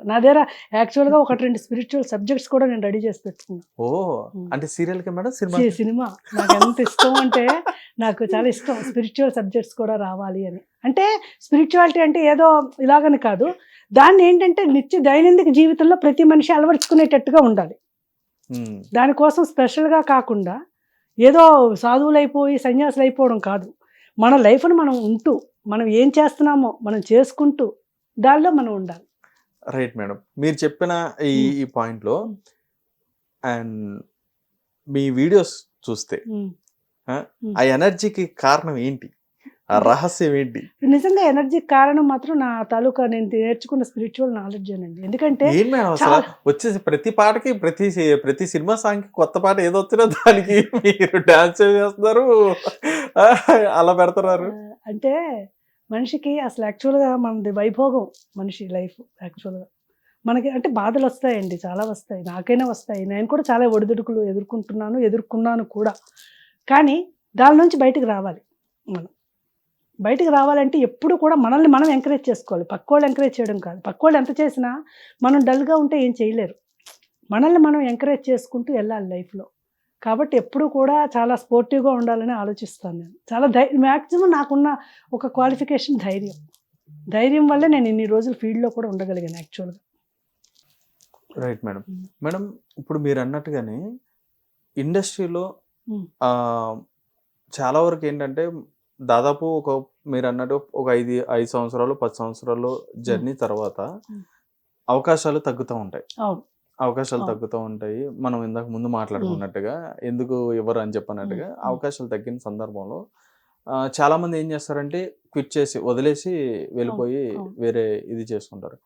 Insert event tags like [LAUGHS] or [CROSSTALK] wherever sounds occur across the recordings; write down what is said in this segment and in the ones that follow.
చేస్తాను నా దగ్గర యాక్చువల్గా ఒకటి రెండు స్పిరిచువల్ సబ్జెక్ట్స్ కూడా నేను రెడీ చేసి పెట్టుకున్నాను ఓ అంటే సీరియల్కి మేడం? సినిమా? సినిమా. నాకు ఎంత ఇష్టం అంటే నాకు చాలా ఇష్టం స్పిరిచువల్ సబ్జెక్ట్స్ కూడా రావాలి అని. అంటే స్పిరిచువాలిటీ అంటే ఏదో ఇలాగని కాదు. దాన్ని ఏంటంటే నిత్య దైనందిక జీవితంలో ప్రతి మనిషి అలవర్చుకునేటట్టుగా ఉండాలి. దానికోసం స్పెషల్గా కాకుండా ఏదో సాధువులు అయిపోయి సన్యాసులు అయిపోవడం కాదు. మన లైఫ్ను మనం ఉంటూ మనం ఏం చేస్తున్నామో మనం చేసుకుంటూ దానిలో మనం ఉండాలి. Right madam. మీరు చెప్పిన ఈ. ఈ పాయింట్లో ఉమ్. అండ్ మీ వీడియోస్ చూస్తే. ఆ ఎనర్జీకి కారణం ఏంటి? ఆ రహస్యం ఏంటి? నిజంగా ఎనర్జీకి కారణం మాత్రం నా తాలూకా నేను నేర్చుకున్న స్పిరిచువల్ నాలెడ్జ్ అండి ఎందుకంటే ఏం మేడం అసలు వచ్చేసి ప్రతి పాటకి ప్రతి ప్రతి సినిమా సాంగ్కి కొత్త పాట ఏదో వచ్చినా దానికి మీరు డాన్స్ చేస్తున్నారు. అలా పెడుతున్నారు. ఆ, అంటే మనిషికి అసలు యాక్చువల్గా మనది వైభోగం మనిషి లైఫ్ యాక్చువల్గా మనకి అంటే బాధలు వస్తాయండి చాలా వస్తాయి. నాకైనా వస్తాయి. నేను కూడా చాలా ఒడిదుడుకులు ఎదుర్కొంటున్నాను ఎదుర్కొన్నాను కూడా. కానీ దాని నుంచి బయటకు రావాలి మనం. బయటకు రావాలంటే ఎప్పుడు కూడా మనల్ని మనం ఎంకరేజ్ చేసుకోవాలి. పక్కోళ్ళు ఎంకరేజ్ చేయడం కాదు. పక్కోళ్ళు ఎంత చేసినా మనం డల్గా ఉంటే ఏం చేయలేరు. మనల్ని మనం ఎంకరేజ్ చేసుకుంటూ వెళ్ళాలి లైఫ్లో కాబట్టి ఎప్పుడు కూడా చాలా స్పోర్టివ్గా ఉండాలని ఆలోచిస్తాను నేను. చాలా ధై మ్యాక్సిమం నాకున్న ఒక క్వాలిఫికేషన్ ధైర్యం. ధైర్యం వల్లే నేను ఇన్ని రోజులు ఫీల్డ్లో కూడా ఉండగలిగాను యాక్చువల్గా. Right madam. మేడం ఇప్పుడు మీరు అన్నట్టుగానే ఇండస్ట్రీలో చాలా వరకు ఏంటంటే దాదాపు ఒక మీరు అన్నట్టు ఒక ఐదు ఐదు సంవత్సరాలు పది సంవత్సరాలు జర్నీ తర్వాత. అవకాశాలు తగ్గుతూ ఉంటాయి. అవకాశాలు. తగ్గుతూ ఉంటాయి. మనం ఇందాక ముందు మాట్లాడుకున్నట్టుగా ఎందుకు ఎవరు అని చెప్పన్నట్టుగా ఉమ్. అవకాశాలు తగ్గిన సందర్భంలో చాలా మంది ఏం చేస్తారంటే క్విట్ చేసి వదిలేసి వెళ్ళిపోయి. వేరే ఇది చేసుకుంటారు.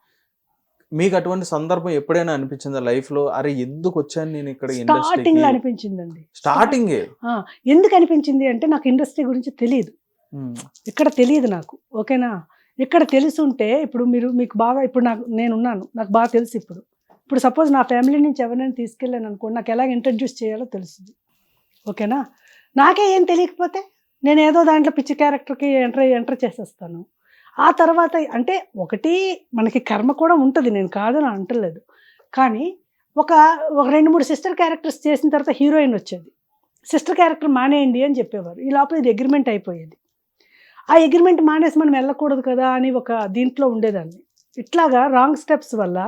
మీకు అటువంటి సందర్భం ఎప్పుడైనా అనిపించిందా లైఫ్లో అరే ఎందుకు వచ్చాను నేను ఇక్కడ స్టార్టింగ్ అనిపించిందండి. స్టార్టింగే? ఎందుకు అనిపించింది అంటే నాకు ఇండస్ట్రీ గురించి తెలియదు ఇక్కడ తెలియదు నాకు ఓకేనా? ఇక్కడ తెలిసి ఉంటే ఇప్పుడు మీరు మీకు బాగా ఇప్పుడు నాకు నేను ఉన్నాను నాకు బాగా తెలుసు ఇప్పుడు. ఇప్పుడు సపోజ్ నా ఫ్యామిలీ నుంచి ఎవరినైనా తీసుకెళ్ళాను అనుకోండి నాకు ఎలాగ ఇంట్రడ్యూస్ చేయాలో తెలుస్తుంది. ఓకేనా? నాకే ఏం తెలియకపోతే నేను ఏదో దాంట్లో పిచ్చి క్యారెక్టర్కి ఎంటర్ ఎంటర్ చేసేస్తాను. ఆ తర్వాత అంటే ఒకటి మనకి కర్మ కూడా ఉంటుంది నేను కాదని అంటలేదు. కానీ ఒక ఒక రెండు మూడు సిస్టర్ క్యారెక్టర్స్ చేసిన తర్వాత హీరోయిన్ వచ్చేది. సిస్టర్ క్యారెక్టర్ మానేయండి అని చెప్పేవారు. ఈ లోపల ఇది అగ్రిమెంట్ అయిపోయేది. ఆ అగ్రిమెంట్ మానేసి మనం వెళ్ళకూడదు కదా అని ఒక దీంట్లో ఉండేదాన్ని. ఇట్లాగా రాంగ్ స్టెప్స్ వల్ల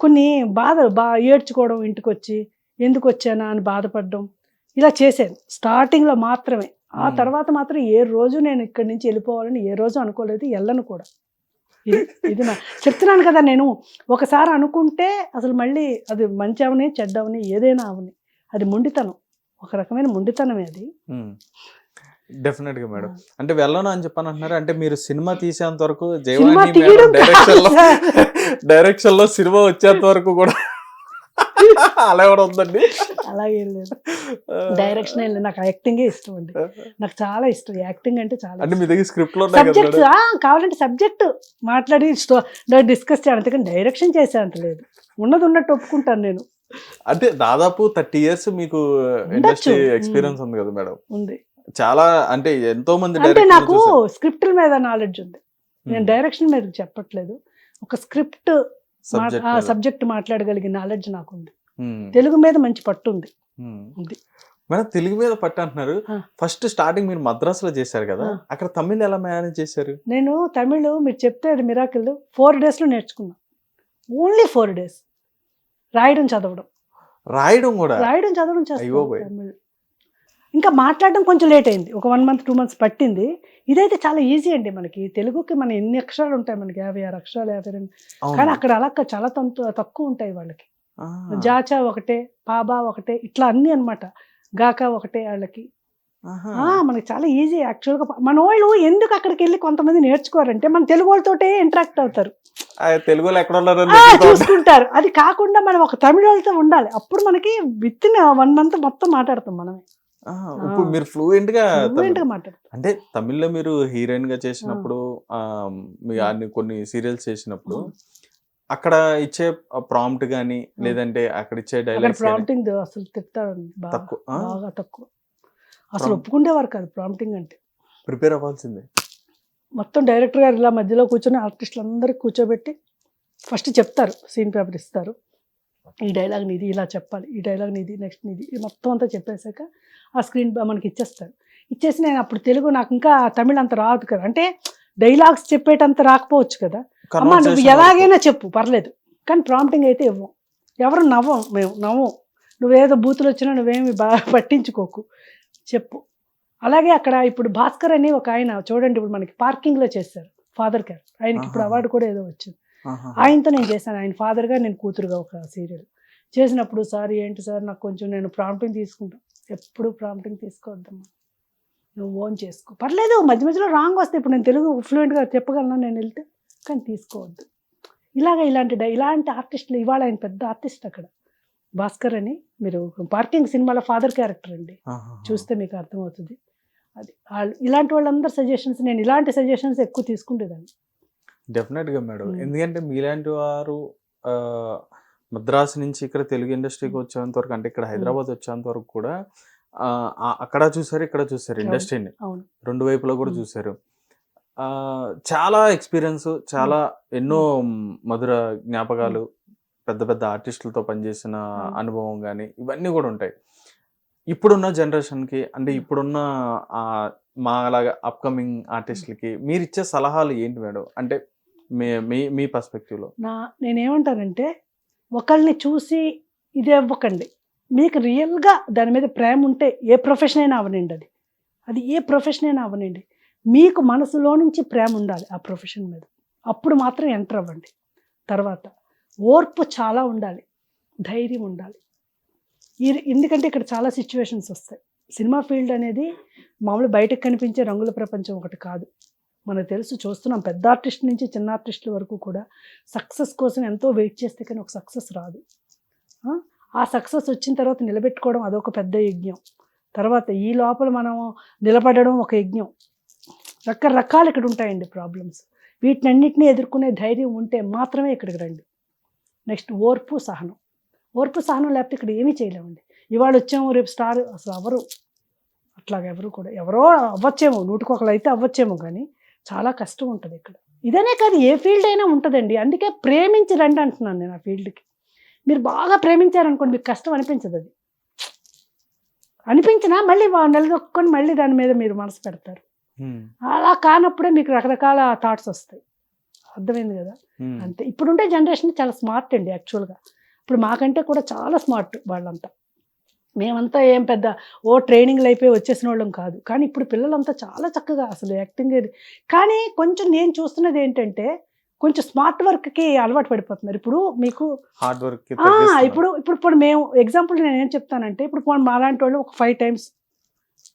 కొన్ని బాధ బా ఏడ్చుకోవడం ఇంటికి వచ్చి ఎందుకు వచ్చానా అని బాధపడడం. ఇలా చేశాను స్టార్టింగ్లో మాత్రమే. ఆ. తర్వాత మాత్రం ఏ రోజు నేను ఇక్కడి నుంచి వెళ్ళిపోవాలని ఏ రోజు అనుకోలేదు వెళ్ళను కూడా. ఇది ఇది నా చెప్తున్నాను కదా నేను. ఒకసారి అనుకుంటే అసలు మళ్ళీ అది మంచి అవని చెడ్డ అవని ఏదైనా అవని. అది మొండితనం. ఒక రకమైన మొండితనమే అది. డెఫినెట్గా మేడం అంటే వెళ్ళను అని చెప్పని అంటున్నారు అంటే మీరు సినిమా తీసేంత వరకు జయవాణి డైరెక్షన్లో. డైరెక్షన్ [LAUGHS] లో సినిమా వచ్చేంత వరకు కూడా [LAUGHS] అలా కూడా ఉందండి. అలాగే లేదు. డైరెక్షన్ వెళ్ళి నాకు యాక్టింగే ఇష్టం అండి. నాకు చాలా ఇష్టం. యాక్టింగ్ అంటే చాలా అంటే మీ దగ్గర స్క్రిప్ట్లో సబ్జెక్ట్? కావాలంటే సబ్జెక్ట్ మాట్లాడి డిస్కస్ చేయాలి. అంతేకాని డైరెక్షన్ చేసేంత లేదు. ఉన్నది ఉన్నట్టు ఒప్పుకుంటాను నేను. అంటే దాదాపు థర్టీ ఇయర్స్ మీకు ఇండస్ట్రీ ఎక్స్పీరియన్స్ ఉంది కదా మేడం ఉంది. చాలా అంటే ఎంతో మంది అంటే నాకు. స్క్రిప్ట్ మీద నాలెడ్జ్ ఉంది నేను Hmm. డైరెక్షన్ మీద చెప్పట్లేదు ఒక స్క్రిప్ట్. సబ్జెక్ట్ మాట్లాడగలిగే నాలెడ్జ్ నాకు ఉంది Hmm. తెలుగు మీద మంచి పట్టు ఉంది Hmm. ఉంది. మేడం తెలుగు మీద పట్టు అంటున్నారు. ఫస్ట్ స్టార్టింగ్ మీరు మద్రాసులో చేశారు కదా. అక్కడ తమిళ్ ఎలా మేనేజ్ చేశారు నేను తమిళ్ మీరు చెప్తే అది మిరాకిల్ ఫోర్ డేస్లో నేర్చుకున్నా ఓన్లీ ఫోర్ డేస్ రాయడం చదవడం రాయడం కూడా రాయడం చదవడం చేస్తాను ఇంకా మాట్లాడడం కొంచెం లేట్ అయింది. ఒక వన్ మంత్ టూ మంత్స్ పట్టింది. ఇదైతే చాలా ఈజీ అండి మనకి. తెలుగుకి మన ఎన్ని అక్షరాలు ఉంటాయి మనకి? యాభై ఆరు అక్షరాలు యాభై రెండు. కానీ అక్కడ అలా చాలా తంతు తక్కువ ఉంటాయి వాళ్ళకి. జాచా ఒకటే పాబా ఒకటే ఇట్లా అన్ని అన్నమాట. గాకా ఒకటే వాళ్ళకి. మనకి చాలా ఈజీ యాక్చువల్గా మన వాళ్ళు ఎందుకు అక్కడికి వెళ్ళి కొంతమంది నేర్చుకోవారంటే మన తెలుగు వాళ్ళతోటే ఇంటరాక్ట్ అవుతారు. తెలుగులో ఎక్కడ. చూసుకుంటారు. అది కాకుండా మనం ఒక తమిళ వాళ్ళతో ఉండాలి. అప్పుడు మనకి విత్ ఇన్ వన్ మంత్ మొత్తం మాట్లాడతాం మనమే. ఇప్పుడు మీరు ఫ్లూయెంట్గా అంటే తమిళ్ళో మీరు హీరోయిన్గా చేసినప్పుడు కొన్ని సీరియల్స్ చేసినప్పుడు అక్కడ ఇచ్చే ప్రాంప్ట్ గానీ లేదంటే అక్కడ ఇచ్చే డైలాగ్స్ ప్రాంప్టింగ్ అసలు బాగా. తక్కువ? బాగా తక్కువ. అసలు. ఒప్పుకుండేవారు కాదు ప్రాంప్టింగ్ అంటే. ప్రిపేర్ అవ్వాల్సిందే. మొత్తం డైరెక్టర్ గారు ఇలా మధ్యలో కూర్చొని ఆర్టిస్టులు అందరికి కూర్చోబెట్టి ఫస్ట్ చెప్తారు సీన్ పేపర్ ఇస్తారు. ఈ డైలాగ్ నీది ఇలా చెప్పాలి ఈ డైలాగ్ నీది నెక్స్ట్ నీది ఇది మొత్తం అంతా చెప్పేశాక ఆ స్క్రీన్ మనకి ఇచ్చేస్తారు. ఇచ్చేసి నేను అప్పుడు తెలుగు నాకు ఇంకా తమిళ్ అంత రాదు కదా. అంటే డైలాగ్స్ చెప్పేటంత రాకపోవచ్చు కదా. అమ్మ నువ్వు ఎలాగైనా చెప్పు పర్లేదు. కానీ ప్రాంప్టింగ్ అయితే ఇవ్వం. ఎవరు నవ్వం మేము నవ్వం. నువ్వేదో బూతులు వచ్చినా నువ్వేమి బాగా పట్టించుకోకు. చెప్పు. అలాగే అక్కడ ఇప్పుడు భాస్కర్ అని ఒక ఆయన చూడండి ఇప్పుడు మనకి పార్కింగ్లో చేశారు ఫాదర్ కేర్ ఆయనకి ఇప్పుడు. అవార్డు కూడా ఏదో వచ్చింది. ఆయనతో నేను చేశాను. ఆయన ఫాదర్గా నేను కూతురుగా ఒక సీరియల్. చేసినప్పుడు సార్ ఏంటి సార్? నాకు కొంచెం నేను ప్రాంప్టింగ్ తీసుకుంటాను ఎప్పుడు ప్రాంప్టింగ్ తీసుకోవద్దమ్మా. నువ్వు ఓన్ చేసుకో. పర్లేదు మధ్య మధ్యలో రాంగ్ వస్తే ఇప్పుడు నేను తెలుగు ఫ్లూయెంట్గా చెప్పగలను నేను వెళ్తే కానీ తీసుకోవద్దు. ఇలాగ ఇలాంటి ఇలాంటి ఆర్టిస్టులు ఇవాళ ఆయన పెద్ద ఆర్టిస్ట్ అక్కడ. భాస్కర్ అని మీరు పార్కింగ్ సినిమాలో ఫాదర్ క్యారెక్టర్ అండి. చూస్తే మీకు అర్థమవుతుంది. అది వాళ్ళు ఇలాంటి వాళ్ళందరి సజెషన్స్ నేను ఇలాంటి సజెషన్స్ ఎక్కువ తీసుకుంటేదాన్ని డెఫినెట్గా మేడం Hmm. ఎందుకంటే మీలాంటి వారు మద్రాసు నుంచి ఇక్కడ తెలుగు ఇండస్ట్రీకి వచ్చేంత వరకు అంటే ఇక్కడ హైదరాబాద్ వచ్చేంత వరకు కూడా అక్కడ చూసారు ఇక్కడ చూసారు. ఇండస్ట్రీని రెండు వైపులా కూడా Hmm. చూసారు. చాలా ఎక్స్పీరియన్స్ చాలా ఎన్నో మధుర జ్ఞాపకాలు పెద్ద పెద్ద ఆర్టిస్టులతో పనిచేసిన Hmm. అనుభవం కానీ ఇవన్నీ కూడా ఉంటాయి. ఇప్పుడున్న జనరేషన్కి అంటే ఇప్పుడున్న ఆ, మా అలాగా అప్కమింగ్ ఆర్టిస్టులకి మీరు ఇచ్చే సలహాలు ఏంటి మేడం అంటే మీ మీ మీ పర్స్పెక్టివ్లో నా నేనేమంటానంటే ఒకళ్ళని చూసి ఇది ఇవ్వకండి మీకు రియల్గా దాని మీద ప్రేమ ఉంటే ఏ ప్రొఫెషన్ అయినా అవనండి అది. అది ఏ ప్రొఫెషన్ అయినా అవనండి మీకు మనసులో నుంచి ప్రేమ ఉండాలి ఆ ప్రొఫెషన్ మీద. అప్పుడు మాత్రం ఎంటర్ అవ్వండి. తర్వాత ఓర్పు చాలా ఉండాలి. ధైర్యం ఉండాలి. ఈ- ఎందుకంటే ఇక్కడ చాలా సిచ్యువేషన్స్ వస్తాయి. సినిమా ఫీల్డ్ అనేది మామూలు బయటకు కనిపించే రంగుల ప్రపంచం ఒకటి కాదు. మనకు తెలుసు చూస్తున్నాం. పెద్ద ఆర్టిస్ట్ నుంచి చిన్న ఆర్టిస్టుల వరకు కూడా సక్సెస్ కోసం ఎంతో వెయిట్ చేస్తే కానీ ఒక సక్సెస్ రాదు. ఆ? సక్సెస్ వచ్చిన తర్వాత నిలబెట్టుకోవడం అదొక పెద్ద యజ్ఞం. తర్వాత ఈ లోపల మనం నిలబడడం ఒక యజ్ఞం. రకరకాలు ఇక్కడ ఉంటాయండి ప్రాబ్లమ్స్. వీటినన్నింటినీ ఎదుర్కొనే ధైర్యం ఉంటే మాత్రమే ఇక్కడికి రండి. నెక్స్ట్ ఓర్పు సహనం. ఓర్పు సహనం లేకపోతే ఇక్కడ ఏమీ చేయలేమండి. ఇవాళ వచ్చాము రేపు స్టార్ అసలు ఎవరు? అట్లాగ ఎవరు కూడా ఎవరో అవ్వచ్చేమో. నూటికొకరు అయితే అవ్వచ్చేమో కానీ చాలా కష్టం ఉంటుంది ఇక్కడ. ఇదనే కాదు ఏ ఫీల్డ్ అయినా ఉంటుందండి. అందుకే ప్రేమించి రండి అంటున్నాను నేను ఆ ఫీల్డ్కి మీరు బాగా ప్రేమించారనుకోండి మీకు కష్టం అనిపించదు అది. అనిపించినా మళ్ళీ నిలదొక్కుని మళ్ళీ దాని మీద మీరు మనసు పెడతారు. అలా కానప్పుడే మీకు రకరకాల థాట్స్ వస్తాయి. అర్థమైంది కదా? అంతే. ఇప్పుడుండే జనరేషన్ చాలా స్మార్ట్ అండి యాక్చువల్గా ఇప్పుడు మాకంటే కూడా చాలా స్మార్ట్ వాళ్ళంతా. మేమంతా ఏం పెద్ద ఓ ట్రైనింగ్లు అయిపోయి వచ్చేసిన వాళ్ళం కాదు. కానీ ఇప్పుడు పిల్లలంతా చాలా చక్కగా అసలు యాక్టింగ్ అది కానీ కొంచెం నేను చూస్తున్నది ఏంటంటే కొంచెం స్మార్ట్ వర్క్కి అలవాటు పడిపోతున్నారు. ఇప్పుడు మీకు హార్డ్ వర్క్ ఇప్పుడు ఇప్పుడు ఇప్పుడు మేము ఎగ్జాంపుల్ నేను ఏం చెప్తానంటే ఇప్పుడు పోనీ మాలాంటి వాళ్ళు ఒక ఫైవ్ టైమ్స్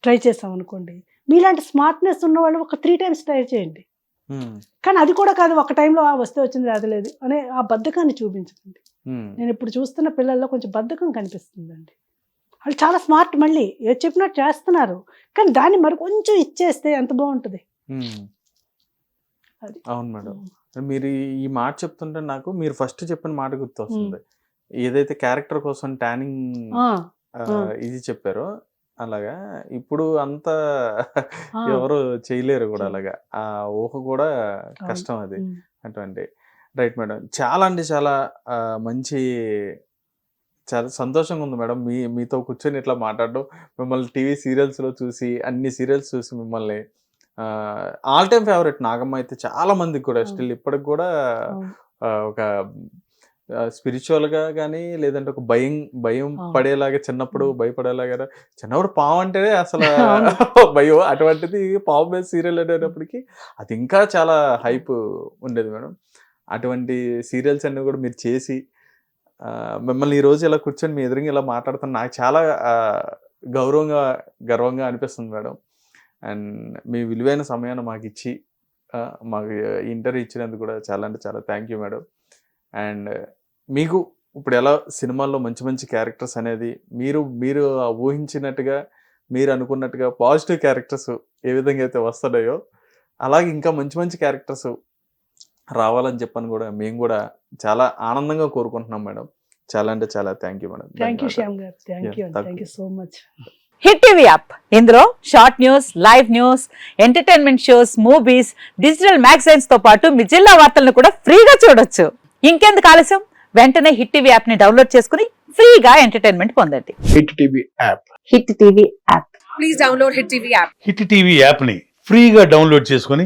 ట్రై చేసాం అనుకోండి. మీలాంటి స్మార్ట్నెస్ ఉన్న వాళ్ళు ఒక త్రీ టైమ్స్ ట్రై చేయండి. కానీ అది కూడా కాదు ఒక టైంలో ఆ వస్తే వచ్చింది రాదు లేదు అనే ఆ బద్ధకాన్ని చూపించకండి. నేను ఇప్పుడు చూస్తున్న పిల్లల్లో కొంచెం బద్ధకం కనిపిస్తుందండి. వాళ్ళు చాలా స్మార్ట్ మళ్ళీ. ఏ చెప్పినట్టు చేస్తున్నారు. కానీ దాన్ని మరి కొంచెం ఇచ్చేస్తే ఎంత బాగుంటుంది. అవును మేడం. మీరు ఈ- మాట చెప్తుంటే నాకు మీరు ఫస్ట్ చెప్పిన మాట గుర్తొస్తుంది. ఏదైతే క్యారెక్టర్ కోసం ట్యానింగ్. ఇది చెప్పారో అలాగా ఇప్పుడు అంత. ఎవరు చేయలేరు కూడా. అలాగా. ఆ ఊహ కూడా కష్టం అది. అటువంటి. Right madam. చాలా అంటే చాలా మంచి చాలా సంతోషంగా ఉంది మేడం మీ మీతో కూర్చొని ఇట్లా మాట్లాడడం మిమ్మల్ని టీవీ సీరియల్స్లో చూసి అన్ని సీరియల్స్ చూసి మిమ్మల్ని ఆల్ టైమ్ ఫేవరెట్ నాగమ్మ అయితే చాలా మందికి కూడా. స్టిల్ ఇప్పటికి కూడా ఒక స్పిరిచువల్గా కానీ లేదంటే ఒక భయం భయం. పడేలాగా చిన్నప్పుడు. భయపడేలాగా చిన్నప్పుడు పాము అంటేనే అసలు. [LAUGHS] [LAUGHS] భయం అటువంటిది పాము మీద సీరియల్ అనేటప్పటికి అది ఇంకా చాలా హైప్ ఉండేది మేడం అటువంటి సీరియల్స్ అన్ని కూడా మీరు చేసి మిమ్మల్ని ఈరోజు ఇలా కూర్చొని మీ ఎదురుగా ఇలా మాట్లాడుతున్న నాకు చాలా గౌరవంగా గర్వంగా అనిపిస్తుంది మేడం. అండ్ మీ విలువైన సమయాన్ని మాకు ఇచ్చి మాకు ఇంటర్వ్యూ ఇచ్చినందుకు కూడా చాలా అంటే చాలా థ్యాంక్ యూ మేడం. అండ్ మీకు ఇప్పుడు ఎలా సినిమాల్లో మంచి మంచి క్యారెక్టర్స్ అనేది మీరు మీరు ఊహించినట్టుగా మీరు అనుకున్నట్టుగా పాజిటివ్ క్యారెక్టర్స్ ఏ విధంగా అయితే వస్తున్నాయో అలాగే ఇంకా మంచి మంచి క్యారెక్టర్స్ రావాలని చెప్పని కూడా మేము కూడా చాలా ఆనందంగా కోరుకుంటున్నాం మేడం. చాలా అంటే చాలా thank you madam. Thank you Shyam garu. Thank you thank thank you. So much hit TV app ఇందులో short news live news entertainment shows movies digital మ్యాగజైన్స్తో పాటు మీ జిల్లా వార్తలను కూడా ఫ్రీగా చూడొచ్చు. ఇంకెందుకు ఆలస్యం? వెంటనే హిట్ టీవీ యాప్ని డౌన్లోడ్ చేసుకుని ఫ్రీగా ఎంటర్టైన్మెంట్ పొందండి. Hit TV app hit TV app hit TV యాప్ని ఫ్రీగా డౌన్లోడ్ చేసుకొని